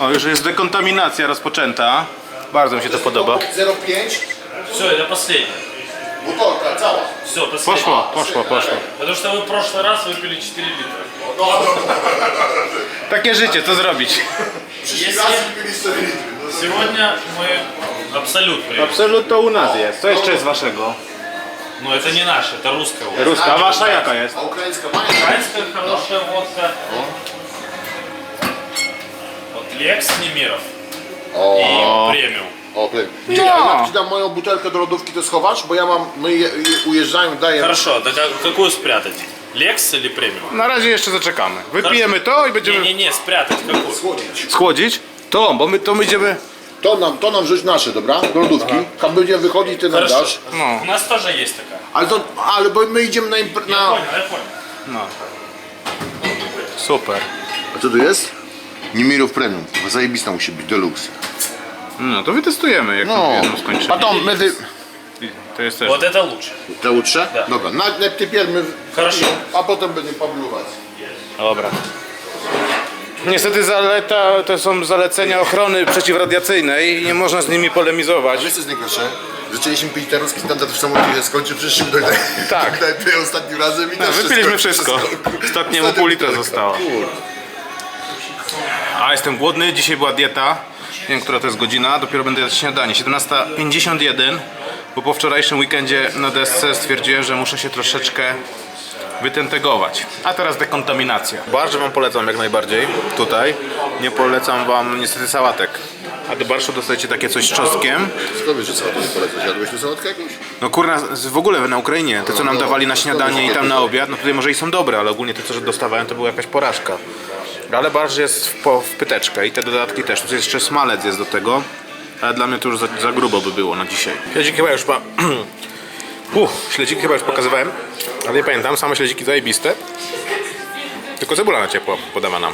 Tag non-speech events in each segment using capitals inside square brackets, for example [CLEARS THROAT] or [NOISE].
O, już jest dekontaminacja rozpoczęta. Bardzo mi się to podoba. 0,5, Все, это последнее. butelka cała. Все, последнее. Poszło, poszło, poszło. Потому что вы в прошлый раз wypili 4 литра. Takie życie, co zrobić? Przyszli Jest raz nie- i byli 4 litry. No, Сегодня мы абсолютно. Absolut to u nas jest. Co jeszcze jest waszego? Но это не наше, это русская водка. Ruska, a wasza jaka jest? A ukraińska pani? Украинская хорошая водка. Вот Лекс Немиров O, и премиум. o play. Gdzie ja, jak ci dam moją butelkę do lodówki, to schowasz? Bo ja mam, my je, je, ujeżdżają, daję. Хорошо, так а какую спрятать? Лекс или премиум? Na razie jeszcze zaczekamy. Wypijemy to i będziemy Не-не-не, спрятать какую? Schłodzić. schłodzić. To, bo my to my idziemy. To nam, to nam wrzuć nasze, dobra? Do lodówki. Jak będziemy wychodzić, ty nam Хорошо. dasz. No. У нас тоже есть такая. Ale to, ale bo my idziemy na, impre- Я na... понял, я понял. No. Super. A co tu jest? Nimirów Premium. Zajebista musi być, deluxe. No to wytestujemy, jak No, jedno skończymy. a to my wy... To jest też. Вот это лучше. Te łutrze? Tak. Dobra, na, na ty pierw my... Хорошо. A potem będziemy pabluwać. Dobra. Niestety zaleta, to są zalecenia ochrony przeciwradiacyjnej i nie można z nimi polemizować. Wiesz co jest najgorsze? Zaczęliśmy pić ten ruski standard w samolocie się skończył, przyszliśmy do Tak. [LAUGHS] do ostatnim razem i No, też się wypiliśmy skończył. wszystko. Ostatniemu pół litra zostało. A jestem głodny, dzisiaj była dieta. Nie wiem, która to jest godzina, dopiero będę jadł śniadanie. 17.51, bo po wczorajszym weekendzie na desce stwierdziłem, że muszę się troszeczkę wytentegować. A teraz dekontaminacja. Barszcz wam polecam jak najbardziej, tutaj. Nie polecam wam niestety sałatek. A do barszu dostajecie takie coś z czosnkiem. Skąd wiesz, że sałatę nie polecasz? Jadłeś tu sałatkę jakąś? No kurna, z- w ogóle na Ukrainie, te co nam No, dawali na śniadanie i tam na obiad, no tutaj może i są dobre, ale ogólnie te co dostawałem to była jakaś porażka. Ale barsz jest w, po, w pyteczkę i te dodatki też. Tu jeszcze smalec jest do tego, ale dla mnie to już za, za grubo by było na dzisiaj. Chyba już. [CLEARS THROAT] Uff, śledziki chyba już pokazywałem, ale nie pamiętam, same śledziki zajebiste. Tylko cebula na ciepło podawana.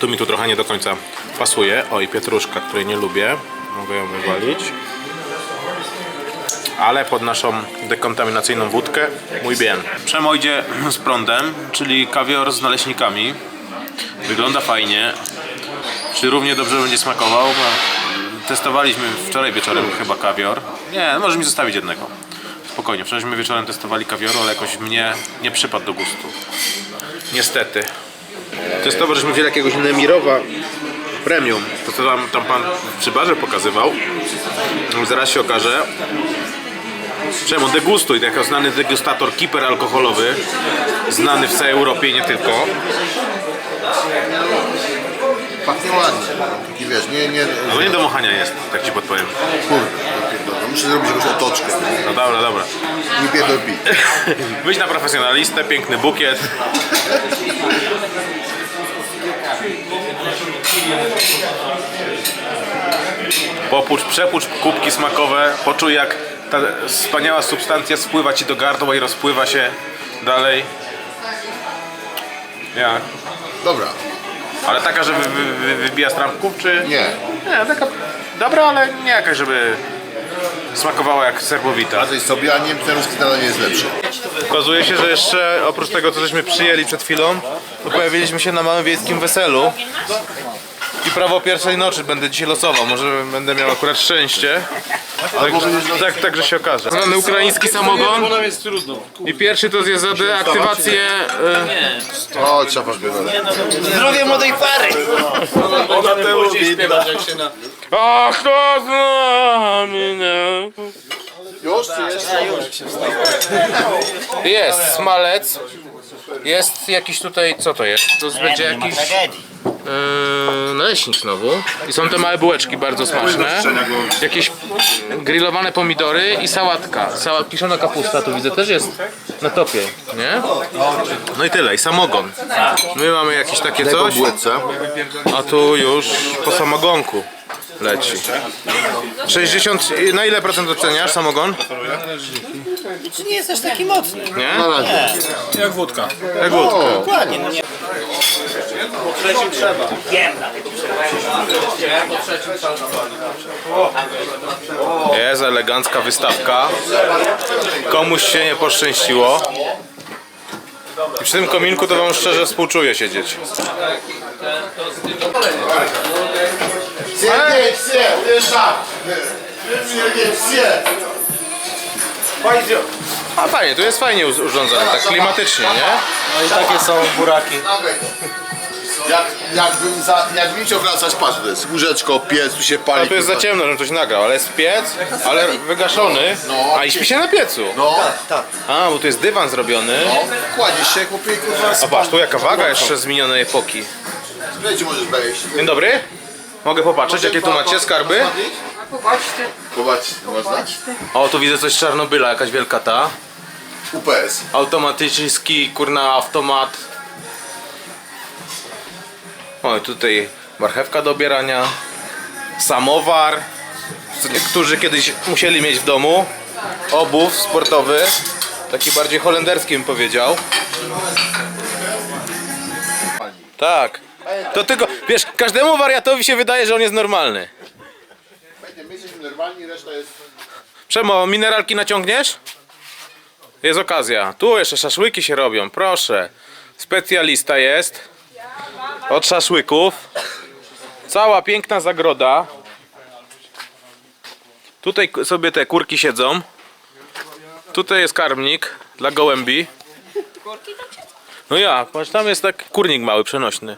Tu mi tu trochę nie do końca pasuje. O i pietruszka, której nie lubię. Mogę ją wywalić ale pod naszą dekontaminacyjną wódkę mój bien. Przemo idzie z prądem, czyli kawior z naleśnikami. Wygląda fajnie. Czy równie dobrze będzie smakował? Bo Testowaliśmy wczoraj wieczorem chyba kawior. Nie, może mi zostawić jednego. Spokojnie, wczorajśmy wieczorem testowali kawioru, ale jakoś mnie nie przypadł do gustu. Niestety. Testowo, żeśmy wzięli jakiegoś Nemirowa Premium. To co tam, tam pan przy barze pokazywał. Zaraz się okaże, Czemu? Degustuj, jako znany degustator, kiper alkoholowy, znany w całej Europie i nie tylko. Pachnie ładnie. Taki wiesz, nie, nie... No nie do machania jest, tak ci podpowiem. Kurde, no pierdolę. muszę zrobić jakąś otoczkę. No dobra, dobra. Nie pierdol pi. [LAUGHS] Wyjdź na profesjonalistę, piękny bukiet. Popucz, przepucz kubki smakowe, poczuj jak ta wspaniała substancja spływa ci do gardła i rozpływa się dalej. Jak? Dobra, Ale taka, że wy, wy, wy, wybija z trampków, czy... nie. Nie, taka dobra, ale nie jakaś, żeby smakowała jak serbowita. Radzaj sobie, a nie ten ruski standard nie jest lepszy. Okazuje się, że jeszcze oprócz tego, co żeśmy przyjęli przed chwilą, to pojawiliśmy się na małym wiejskim weselu. I prawo pierwszej nocy będę dzisiaj losował. Może będę miał akurat szczęście. Tak, tak, tak że się okaże. Mamy ukraiński samogon. I pierwszy to jest za deaktywację. e, O, trzeba śpiewać. Zdrowie młodej pary! A kto z nami? nie? Już, czy jest? Jest smalec. Jest jakiś tutaj, co to jest? To będzie jakiś yy, naleśnik znowu. I są te małe bułeczki bardzo smaczne. Jakieś grillowane pomidory i sałatka. Sała, kiszona kapusta tu widzę też jest na topie, nie? No i tyle, i samogon. My mamy jakieś takie coś, a tu już po samogonku leci. 60, na ile procent oceniasz samogon? Czy nie jest aż taki mocny? Nie? Na razie. Jak wódka. Dokładnie, no nie. Jest elegancka wystawka. Komuś się nie poszczęściło. I przy tym kominku to wam szczerze współczuję siedzieć. Nie, nie, A fajnie, tu jest fajnie uz- urządzone, tak klimatycznie, nie? No i takie są buraki. Jak, jakbym za, chciał wracać, patrz, to jest łóżeczko, piec, tu się pali. A tu jest za kurwa. ciemno, żebym coś nagrał, ale jest piec, ale wygaszony, a i śpi się na piecu. No, A, bo tu jest dywan zrobiony. no, kładziesz się, kupię kurwa. A patrz, tu jaka waga jeszcze z minionej epoki. Gdzie możesz wejść? Dzień dobry. Mogę popatrzeć, jakie tu macie skarby? Popatrz, można? O, tu widzę coś z Czarnobyla, jakaś wielka ta. UPS. Automatyczny kurna, automat. O, i tutaj marchewka do obierania. Samowar. Co niektórzy kiedyś musieli mieć w domu. Obóz sportowy. Taki bardziej holenderski bym powiedział. Tak. To tylko, wiesz, każdemu wariatowi się wydaje, że on jest normalny. Normalni, reszta jest... Przemo, mineralki naciągniesz? Jest okazja. Tu jeszcze szaszłyki się robią, proszę. Specjalista jest. Od szaszłyków. Cała piękna zagroda. Tutaj sobie te kurki siedzą. Tutaj jest karmnik dla gołębi. No ja, patrz, tam jest tak kurnik mały, przenośny.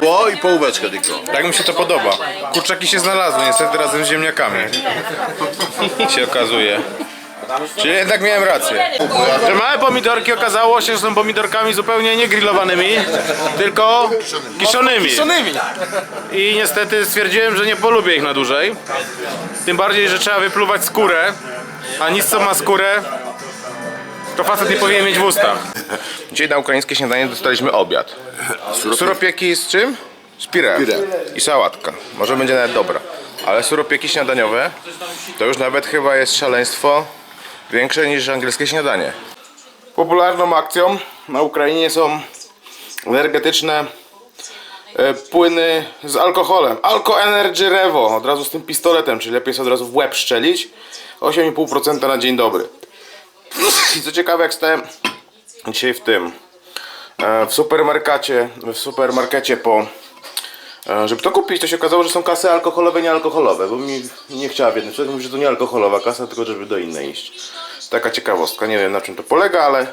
Po i połóweczkę tylko. Tak mi się to podoba. Kurczaki się znalazły, niestety razem z ziemniakami. [LAUGHS] się okazuje. Czyli jednak miałem rację. Te małe pomidorki okazało się, że są pomidorkami zupełnie nie grillowanymi, tylko kiszonymi. I niestety stwierdziłem, że nie polubię ich na dłużej. Tym bardziej, że trzeba wypluwać skórę, a nic co ma skórę, to facet nie powinien mieć w ustach. Dzisiaj na ukraińskie śniadanie dostaliśmy obiad. Suropieki z czym? Z pire. I sałatka. Może będzie nawet dobra. Ale suropieki śniadaniowe to już nawet chyba jest szaleństwo większe niż angielskie śniadanie. Popularną akcją na Ukrainie są energetyczne e, płyny z alkoholem. Alko Energy Revo. Od razu z tym pistoletem, czyli lepiej sobie od razu w łeb szczelić. 8,5% na dzień dobry. I co ciekawe, jak stałem dzisiaj w tym e, w supermarkecie, w supermarkecie po e, żeby to kupić, to się okazało, że są kasy alkoholowe, niealkoholowe, bo mi nie chciała w jednym mówi, że to nie alkoholowa kasa, tylko żeby do innej iść. Taka ciekawostka, nie wiem na czym to polega, ale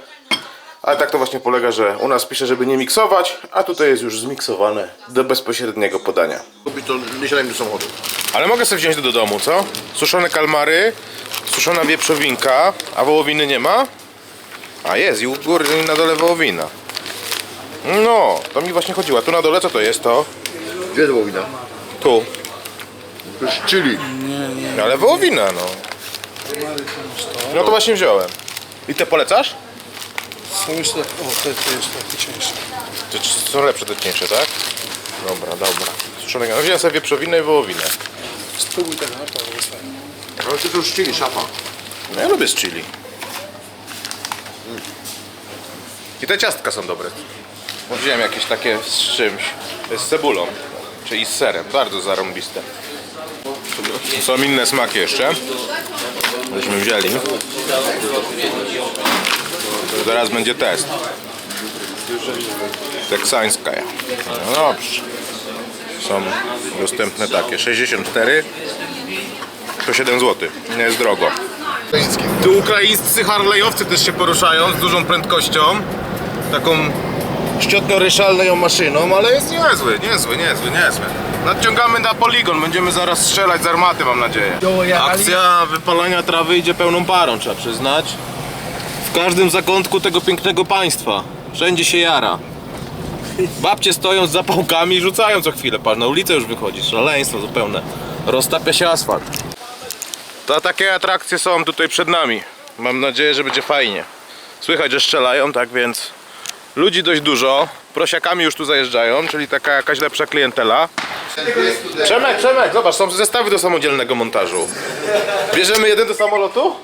ale tak to właśnie polega, że u nas pisze, żeby nie miksować, a tutaj jest już zmiksowane do bezpośredniego podania. Kupić to myślałem do samochodu. Ale mogę sobie wziąć to do domu, co? Suszone kalmary, suszona wieprzowinka, a wołowiny nie ma? A jest, i u góry i na dole wołowina. No, to mi właśnie chodziło. A tu na dole co to jest to? Gdzie to wina? Tu. To jest chili. Ale wołowina, no. No to właśnie wziąłem. I te polecasz? Są już tak, o, te, te jest takie cieńsze. To czy są lepsze te cieńsze, tak? Dobra, dobra. Suszone no, Wziąłem sobie wieprzowinę i wołowinę. Spróbuj tego, naprawdę jest fajne. Ale to już chili, szafa. No ja lubię z chili. I te ciastka są dobre. Wziąłem jakieś takie z czymś. Z cebulą. Czyli z serem. Bardzo zarąbiste. Są inne smaki jeszcze. Myśmy wzięli. Zaraz będzie test. Teksańska. No dobrze. Są dostępne takie. 64 to 7 zł. Nie jest drogo. Tu ukraińscy harlejowcy też się poruszają z dużą prędkością. Taką ściotno-ryszalną maszyną, ale jest niezły, niezły, niezły, niezły. Nadciągamy na poligon, będziemy zaraz strzelać z armaty, mam nadzieję. Akcja wypalania trawy idzie pełną parą, trzeba przyznać. W każdym zakątku tego pięknego państwa. Wszędzie się jara. Babcie stoją z zapałkami i rzucają co chwilę. Patrz, na ulicę już wychodzi. Szaleństwo zupełne. Roztapia się asfalt. To takie atrakcje są tutaj przed nami. Mam nadzieję, że będzie fajnie. Słychać, że strzelają, tak więc ludzi dość dużo. Prosiakami już tu zajeżdżają, czyli taka jakaś lepsza klientela. Przemek, Przemek, zobacz, są zestawy do samodzielnego montażu. Bierzemy jeden do samolotu?